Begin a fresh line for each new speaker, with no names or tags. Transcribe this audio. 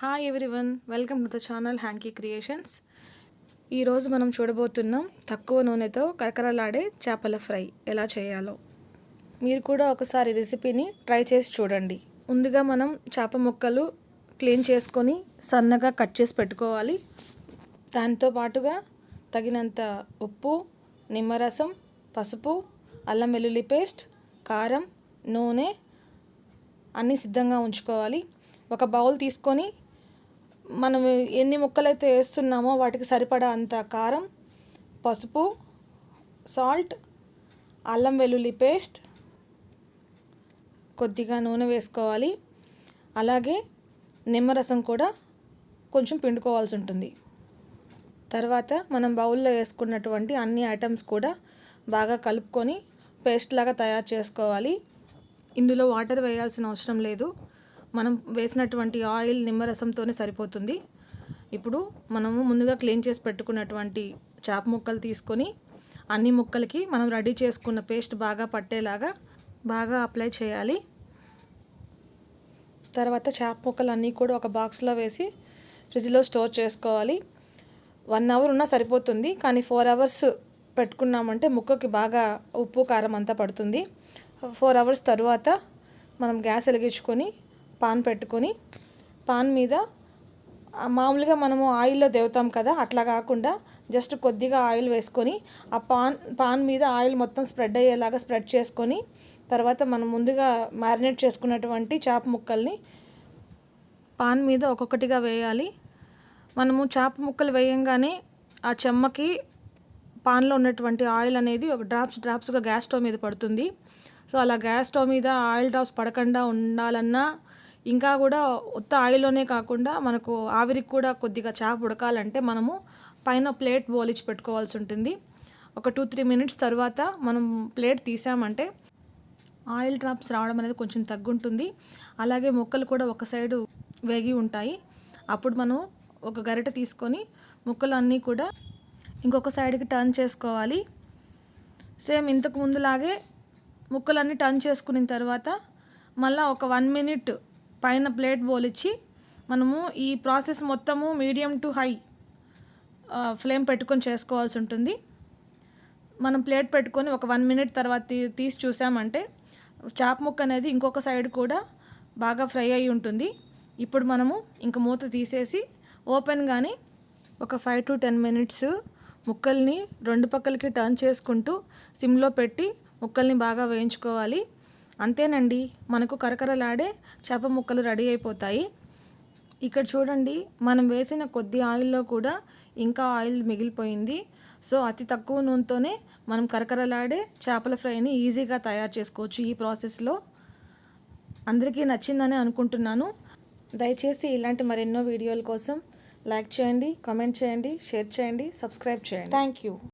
Hi everyone welcome to the channel Hanky Creations ఈరోజు మనం చూడబోతున్నాం తక్కువ నూనెతో కరకరలాడే చేపల ఫ్రై ఎలా చేయాలో. మీరు కూడా ఒకసారి రెసిపీని ట్రై చేసి చూడండి. ముందుగా మనం చేప ముక్కలు క్లీన్ చేసుకొని సన్నగా కట్ చేసి పెట్టుకోవాలి. దాంతో పాటుగా తగినంత ఉప్పు నిమ్మరసం పసుపు అల్లం వెల్లుల్లి పేస్ట్ కారం నూనె అన్నీ సిద్ధంగా ఉంచుకోవాలి. ఒక బౌల్ తీసుకొని మనం ఎన్ని ముక్కలైతే వేస్తున్నామో వాటికి సరిపడా అంత కారం పసుపు సాల్ట్ అల్లం వెల్లుల్లి పేస్ట్ కొద్దిగా నూనె వేసుకోవాలి. అలాగే నిమ్మరసం కూడా కొంచెం పిండుకోవాల్సి ఉంటుంది. తర్వాత మనం బౌల్లో వేసుకున్నటువంటి అన్ని ఐటమ్స్ కూడా బాగా కలుపుకొని పేస్ట్ లాగా తయారు చేసుకోవాలి. ఇందులో వాటర్ వేయాల్సిన అవసరం లేదు. మనం వేసినటువంటి ఆయిల్ నిమ్మరసంతోనే సరిపోతుంది. ఇప్పుడు మనము ముందుగా క్లీన్ చేసి పెట్టుకున్నటువంటి చేప ముక్కలు తీసుకొని అన్ని ముక్కలకి మనం రెడీ చేసుకున్న పేస్ట్ బాగా పట్టేలాగా బాగా అప్లై చేయాలి. తర్వాత చేప ముక్కలు అన్నీ కూడా ఒక బాక్స్లో వేసి ఫ్రిడ్జ్లో స్టోర్ చేసుకోవాలి. వన్ అవర్ ఉన్నా సరిపోతుంది. కానీ ఫోర్ అవర్స్ పెట్టుకున్నామంటే ముక్కకి బాగా ఉప్పు కారం అంతా పడుతుంది. ఫోర్ అవర్స్ తర్వాత మనం గ్యాస్ వెలిగించుకొని పాన్ పెట్టుకొని పాన్ మీద మామూలుగా మనము ఆయిల్లో దేవుతాం కదా అట్లా కాకుండా జస్ట్ కొద్దిగా ఆయిల్ వేసుకొని ఆ పాన్ పాన్ మీద ఆయిల్ మొత్తం స్ప్రెడ్ అయ్యేలాగా స్ప్రెడ్ చేసుకొని తర్వాత మనం ముందుగా మ్యారినేట్ చేసుకున్నటువంటి చేప ముక్కల్ని పాన్ మీద ఒక్కొక్కటిగా వేయాలి. మనము చేప ముక్కలు వేయంగానే ఆ చెమ్మకి పాన్లో ఉన్నటువంటి ఆయిల్ అనేది ఒక డ్రాప్స్ డ్రాప్స్గా గ్యాస్ స్టవ్ మీద పడుతుంది. సో అలా గ్యాస్ స్టవ్ మీద ఆయిల్ డ్రాప్స్ పడకుండా ఉండాలన్నా ఇంకా కూడా ఉత్త ఆయిల్లోనే కాకుండా మనకు ఆవిరికి కూడా కొద్దిగా చేప ఉడకాలంటే మనము పైన ప్లేట్ బోలిచి పెట్టుకోవాల్సి ఉంటుంది. ఒక టూ త్రీ మినిట్స్ తర్వాత మనం ప్లేట్ తీసామంటే ఆయిల్ డ్రాప్స్ రావడం అనేది కొంచెం తగ్గుంటుంది. అలాగే ముక్కలు కూడా ఒక సైడు వేగి ఉంటాయి. అప్పుడు మనం ఒక గరిట తీసుకొని ముక్కలు అన్నీ కూడా ఇంకొక సైడ్కి టర్న్ చేసుకోవాలి. సేమ్ ఇంతకు ముందులాగే ముక్కలన్నీ టర్న్ చేసుకున్న తర్వాత మళ్ళీ ఒక వన్ మినిట్ పైన ప్లేట్ బోలిచ్చి మనము ఈ ప్రాసెస్ మొత్తము మీడియం టు హై ఫ్లేమ్ పెట్టుకొని చేసుకోవాల్సి ఉంటుంది. మనం ప్లేట్ పెట్టుకొని ఒక వన్ మినిట్ తర్వాత తీసి చూసామంటే చేప ముక్క అనేది ఇంకొక సైడ్ కూడా బాగా ఫ్రై అయి ఉంటుంది. ఇప్పుడు మనము ఇంక మూత తీసేసి ఓపెన్ కానీ ఒక ఫైవ్ టు టెన్ మినిట్స్ ముక్కల్ని రెండు పక్కలకి టర్న్ చేసుకుంటూ సిమ్లో పెట్టి ముక్కల్ని బాగా వేయించుకోవాలి. అంతేనండి. మనకు కరకరలాడే చేప ముక్కలు రెడీ అయిపోతాయి. ఇక్కడ చూడండి మనం వేసిన కొద్ది ఆయిల్లో కూడా ఇంకా ఆయిల్ మిగిలిపోయింది. సో అతి తక్కువ నూనెతోనే మనం కరకరలాడే చేపల ఫ్రైని ఈజీగా తయారు చేసుకోవచ్చు ఈ ప్రాసెస్లో. అందరికీ నచ్చిందని అనుకుంటున్నాను. దయచేసి ఇలాంటి మరెన్నో వీడియోల కోసం లైక్ చేయండి కామెంట్ చేయండి షేర్ చేయండి సబ్స్క్రైబ్ చేయండి. Thank you